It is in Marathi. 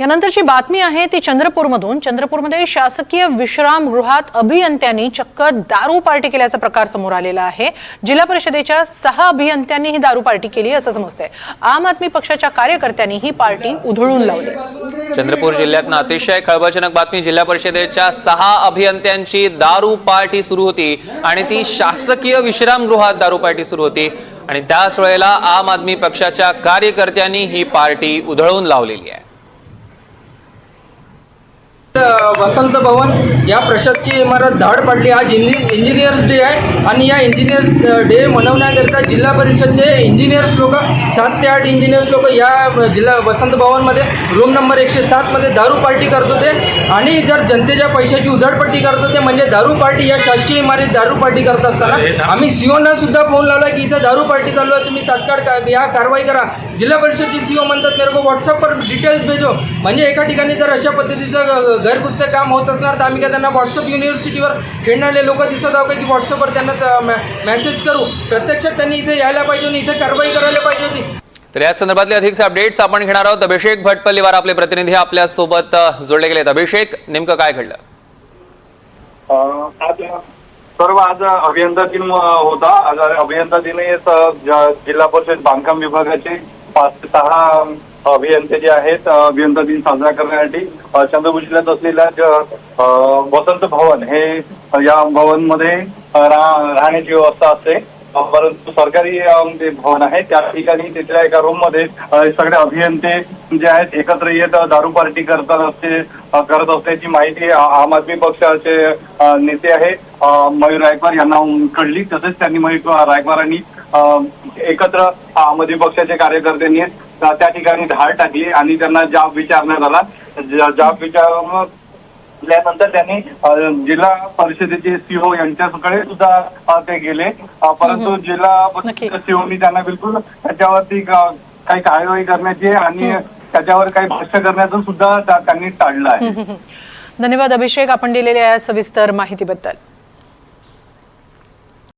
यानंतरची बातमी आहे ती चंद्रपूरमधून. चंद्रपूरमध्ये शासकीय विश्रामगृहात अभियंत्यांनी चक्क दारू पार्टी केल्याचा प्रकार समोर आलेला आहे. जिल्हा परिषदेच्या सहा अभियंत्यांनी ही दारू पार्टी केली असं समजतंय. आम आदमी पक्षाच्या कार्यकर्त्यांनी ही पार्टी उधळून लावली. चंद्रपूर जिल्ह्यातनं अतिशय खळबळजनक बातमी. जिल्हा परिषदेच्या सहा अभियंत्यांची दारू पार्टी सुरू होती आणि ती शासकीय विश्रामगृहात दारू पार्टी सुरू होती. आणि त्याच वेळेला आम आदमी पक्षाच्या कार्यकर्त्यांनी ही पार्टी उधळून लावलेली आहे. वसंत भवन या प्रशासकीय इमारत धाड पडली. आज इंजि इंजिनियर्स डे आहे आणि या इंजिनियर्स डे मनवण्याकरिता जिल्हा परिषदचे इंजिनियर्स लोक सात ते आठ इंजिनियर्स लोक या जिल्हा वसंत भवनमध्ये रूम नंबर एकशे सातमध्ये दारू पार्टी करत होते. आणि जर जनतेच्या पैशाची उधळपट्टी करत होते म्हणजे दारू पार्टी या शासकीय इमारतीत दारू पार्टी करत असताना आम्ही सीओना सुद्धा फोन लावला की इथं दारू पार्टी चालू आहे तुम्ही तात्काळ का या कारवाई करा. जिल्हा परिषदची सीओ म्हणतात मेरे को व्हॉट्सअपवर डिटेल्स भेजो. म्हणजे एका ठिकाणी जर अशा पद्धतीचं ग- काम होत असणार तर आम्ही काय त्यांना व्हॉट्सअप युनिव्हर्सिटीवर खेळणारे लोक दिसत आहोत का व्हॉट्सअपवर त्यांना मेसेज करू? प्रत्यक्षात त्यांनी इथे यायला पाहिजे आणि इथे कारवाई करायला पाहिजे होती. तर या संदर्भातले अधिकचे अपडेट्स आपण घेणार आहोत. अभिषेक भटपल्लीवार आपले प्रतिनिधी आपल्यासोबत जोडले गेलेत. अभिषेक नेमकं काय घडलं? सर्व आज अभियंता दिन होता. आज अभियंता दिन हे जिल्हा परिषद बांधकाम विभागाचे पाच ते सहा अभियंते जे आहेत अभियंता दिन साजरा करण्यासाठी अं, चंद्रपूर जिल्ह्यात असलेल्या वसंत भवन हे या भवनमध्ये राहण्याची व्यवस्था असते. परंतु सरकारी जे भवन आहे त्या ठिकाणी तिथल्या एका रूममध्ये सगळे अभियंते जे आहेत एकत्र येत दारू पार्टी करतात असते करत असल्याची माहिती आम आदमी पक्षाचे नेते आहे मयूर रायकवार यांना कळली तसेच त्यांनी मयूर रायकवारांनी एकत्र आम आदमी पक्षाच्या कार्यकर्त्यांनी त्या ठिकाणी धाड टाकली आणि त्यांना जाब विचारण्यात आला. जाब विचार त्यानंतर त्यांनी जिल्हा परिषदेचे सीओ यांच्याकडे सुद्धा ते गेले. परंतु जिल्हा सीओनी त्यांना बिलकुल त्याच्यावरती काही कार्यवाही करण्याची आणि त्याच्यावर काही भाष्य करण्याचं सुद्धा त्या- त्यांनी टाळलं आहे. धन्यवाद अभिषेक. आपण दिलेल्या या सविस्तर माहितीबद्दल.